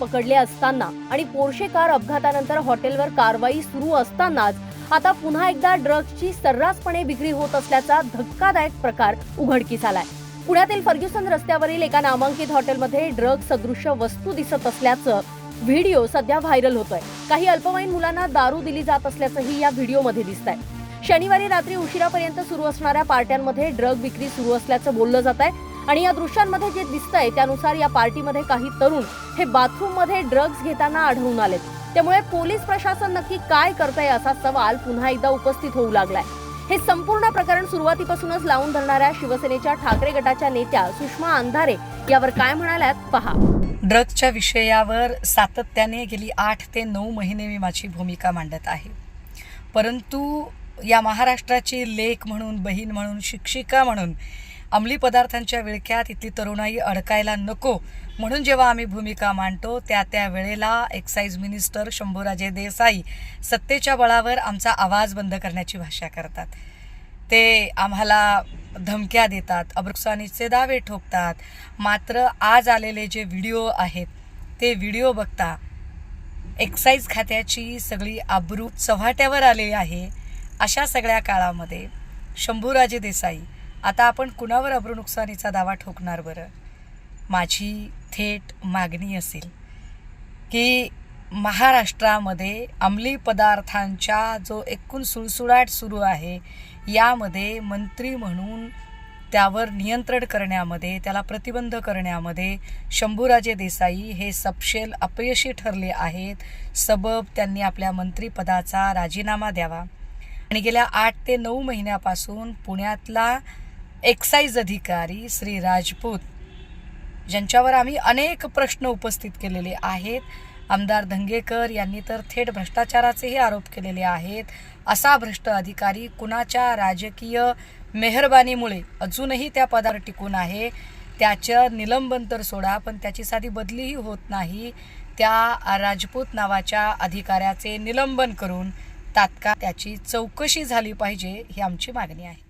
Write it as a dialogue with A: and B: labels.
A: पकडले असताना आणि पोर्शे कार अपघातानंतर हॉटेलवर कारवाई सुरू असतानाच आता पुन्हा एकदा ड्रग्सची सर्रासपणे विक्री होत असल्याचा धक्कादायक प्रकार उघडकीस आलाय. पुण्यातील फर्ग्युसन रस्त्यावरील एका नामांकित हॉटेलमध्ये ड्रग सदृश्य वस्तू दिसत असल्याचं व्हिडिओ सध्या व्हायरल होतोय. काही अल्पवयीन मुलांना दारू दिली जात असल्याचंही या व्हिडिओमध्ये दिसत आहे शनिवारी रात्री उशिरापर्यंत सुरू असणाऱ्या पार्ट्यांमध्ये ड्रग विक्री सुरू असल्याचं बोललं जात आहे आणि या दृश्यांमध्ये जे दिसतंय त्यानुसार या पार्टीमध्ये काही तरुण हे बाथरूममध्ये ड्रग्ज घेताना आढळून आलेत. त्यामुळे पोलीस प्रशासन नक्की काय करतंय असा सवाल पुन्हा एकदा उपस्थित होऊ लागलाय. हे संपूर्ण प्रकरण सुरुवातीपासूनच लावून धरणाऱ्या शिवसेनेच्या ठाकरे गटाच्या नेत्या सुषमा अंधारे यावर काय म्हणाल्यात पहा.
B: ड्रग्जच्या विषयावर सातत्याने गेली आठ ते नऊ महिने मी माझी भूमिका मांडत आहे. परंतु या महाराष्ट्राची लेख म्हणून बहीण म्हणून शिक्षिका म्हणून अंमली पदार्थांच्या विळख्यात इथली तरुणाई अडकायला नको म्हणून जेव्हा आम्ही भूमिका मांडतो त्या त्या वेळेला एक्साईज मिनिस्टर शंभूराजे देसाई सत्तेच्या बळावर आमचा आवाज बंद करण्याची भाषा करतात. ते आम्हाला धमक्या देतात अब्रुकसानीचे दावे ठोकतात. मात्र आज आलेले जे व्हिडिओ आहेत ते व्हिडिओ बघता एक्साईज खात्याची सगळी आबरू चव्हाट्यावर आलेली आहे अशा सगळ्या काळामध्ये. शंभूराजे देसाई आता आपण कुणावर अब्रुनुकसानीचा दावा ठोकणार बरं? माझी थेट मागणी असेल की महाराष्ट्रामध्ये अंमली पदार्थांच्या जो एकूण सुळसुळाट सुरू आहे यामध्ये मंत्री म्हणून त्यावर नियंत्रण करण्यामध्ये त्याला प्रतिबंध करण्यामध्ये शंभूराजे देसाई हे सपशेल अपयशी ठरले आहेत. सबब त्यांनी आपल्या मंत्रिपदाचा राजीनामा द्यावा. आणि गेल्या आठ ते नऊ महिन्यापासून पुण्यातला एक्साईज अधिकारी श्री राजपूत ज्यांच्यावर आम्ही अनेक प्रश्न उपस्थित केलेले आहेत. आमदार धंगेकर यांनी तर थेट भ्रष्टाचाराचेही आरोप केलेले आहेत. असा भ्रष्ट अधिकारी कुणाच्या राजकीय मेहरबानीमुळे अजूनही त्या पदावर टिकून आहे? त्याचं निलंबन तर सोडा पण त्याची साधी बदलीही होत नाही. त्या राजपूत नावाच्या अधिकाऱ्याचे निलंबन करून तात्काळ त्याची चौकशी झाली पाहिजे ही आमची मागणी आहे.